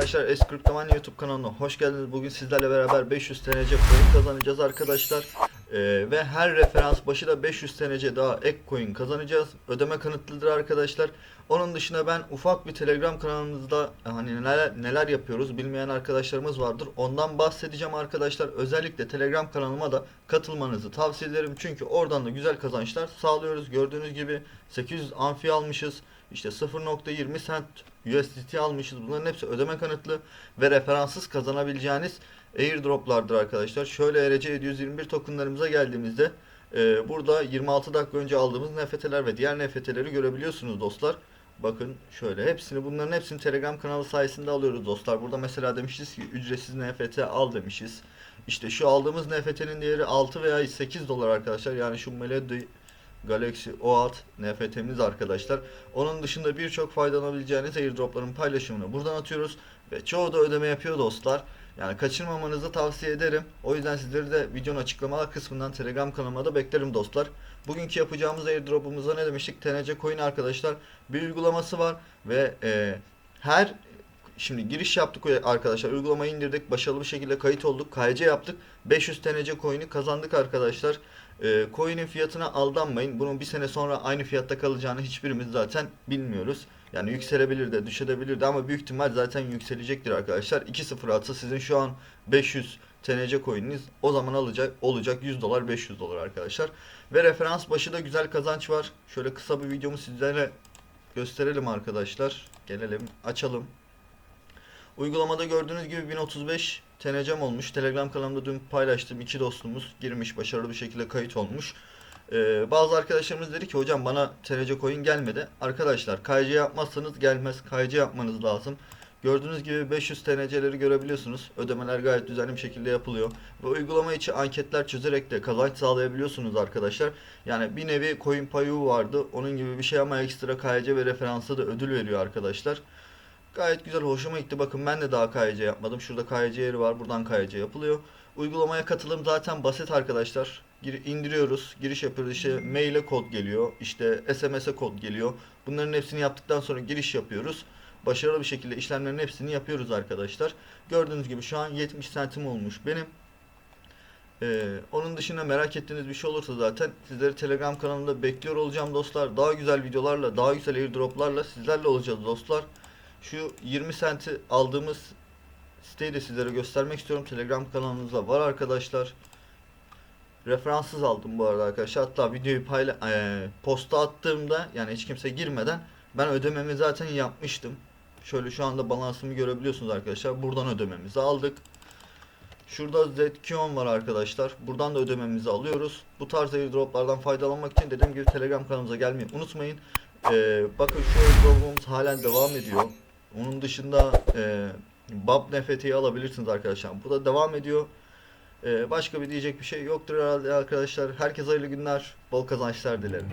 arkadaşlar S40 Taman YouTube kanalına hoş geldiniz. Bugün sizlerle beraber 500 TNC coin kazanacağız arkadaşlar. Ee, ve her referans başı da 500 TNC daha ek coin kazanacağız. Ödeme kanıtlıdır arkadaşlar. Onun dışında ben ufak bir Telegram kanalımızda hani neler, neler yapıyoruz bilmeyen arkadaşlarımız vardır. Ondan bahsedeceğim arkadaşlar. Özellikle Telegram kanalıma da katılmanızı tavsiye ederim. Çünkü oradan da güzel kazançlar sağlıyoruz. Gördüğünüz gibi 800 amfi almışız. İşte 0.20 cent USDT almışız. Bunların hepsi ödeme kanıtlı ve referanssız kazanabileceğiniz airdroplardır arkadaşlar. Şöyle ERC 721 tokenlarımıza geldiğimizde e, burada 26 dakika önce aldığımız NFT'ler ve diğer NFT'leri görebiliyorsunuz dostlar. Bakın şöyle hepsini bunların hepsini Telegram kanalı sayesinde alıyoruz dostlar. Burada mesela demişiz ki ücretsiz NFT al demişiz. İşte şu aldığımız NFT'nin değeri 6 veya 8 dolar arkadaşlar. Yani şu Melody Galaxy O6 NFT'miz arkadaşlar. Onun dışında birçok faydalanabileceğiniz airdropların paylaşımını buradan atıyoruz. Ve çoğu da ödeme yapıyor dostlar. Yani kaçırmamanızı tavsiye ederim. O yüzden sizleri de videonun açıklamalar kısmından Telegram kanalıma da beklerim dostlar. Bugünkü yapacağımız airdrop'umuzda ne demiştik? TNC Coin arkadaşlar bir uygulaması var ve e, her Şimdi giriş yaptık arkadaşlar. Uygulamayı indirdik. Başarılı bir şekilde kayıt olduk. KYC yaptık. 500 TNC coin'i kazandık arkadaşlar. E, coin'in fiyatına aldanmayın. Bunun bir sene sonra aynı fiyatta kalacağını hiçbirimiz zaten bilmiyoruz. Yani yükselebilir de düşebilir de ama büyük ihtimal zaten yükselecektir arkadaşlar. 2.0 atsa sizin şu an 500 TNC coin'iniz o zaman alacak olacak 100 dolar 500 dolar arkadaşlar. Ve referans başı da güzel kazanç var. Şöyle kısa bir videomu sizlere gösterelim arkadaşlar. Gelelim açalım. Uygulamada gördüğünüz gibi 1035 TNC'm olmuş. Telegram kanalımda dün paylaştım. iki dostumuz girmiş başarılı bir şekilde kayıt olmuş. Ee, bazı arkadaşlarımız dedi ki hocam bana TNC coin gelmedi. Arkadaşlar KYC yapmazsanız gelmez. KYC yapmanız lazım. Gördüğünüz gibi 500 TNC'leri görebiliyorsunuz. Ödemeler gayet düzenli bir şekilde yapılıyor. Ve uygulama içi anketler çözerek de kazanç sağlayabiliyorsunuz arkadaşlar. Yani bir nevi coin payu vardı. Onun gibi bir şey ama ekstra KYC ve referansa da ödül veriyor arkadaşlar. Gayet güzel hoşuma gitti. Bakın ben de daha KYC yapmadım. Şurada KYC yeri var. Buradan KYC yapılıyor. Uygulamaya katılım zaten basit arkadaşlar. Gir, indiriyoruz. Giriş yapıyoruz. İşte maile kod geliyor. İşte SMS'e kod geliyor. Bunların hepsini yaptıktan sonra giriş yapıyoruz. Başarılı bir şekilde işlemlerin hepsini yapıyoruz arkadaşlar. Gördüğünüz gibi şu an 70 centim olmuş benim. Ee, onun dışında merak ettiğiniz bir şey olursa zaten sizleri Telegram kanalımda bekliyor olacağım dostlar. Daha güzel videolarla, daha güzel airdroplarla sizlerle olacağız dostlar. Şu 20 senti aldığımız siteyi de sizlere göstermek istiyorum. Telegram kanalımızda var arkadaşlar. Referanssız aldım bu arada arkadaşlar. Hatta videoyu payla e, posta attığımda yani hiç kimse girmeden ben ödememi zaten yapmıştım. Şöyle şu anda balansımı görebiliyorsunuz arkadaşlar. Buradan ödememizi aldık. Şurada ZQon var arkadaşlar. Buradan da ödememizi alıyoruz. Bu tarz airdroplardan faydalanmak için dediğim gibi Telegram kanalımıza gelmeyi unutmayın. Ee, bakın şu airdropumuz halen devam ediyor. Onun dışında e, Bab NFT'yi alabilirsiniz arkadaşlar. Bu da devam ediyor. E, başka bir diyecek bir şey yoktur herhalde arkadaşlar. Herkese hayırlı günler, bol kazançlar dilerim.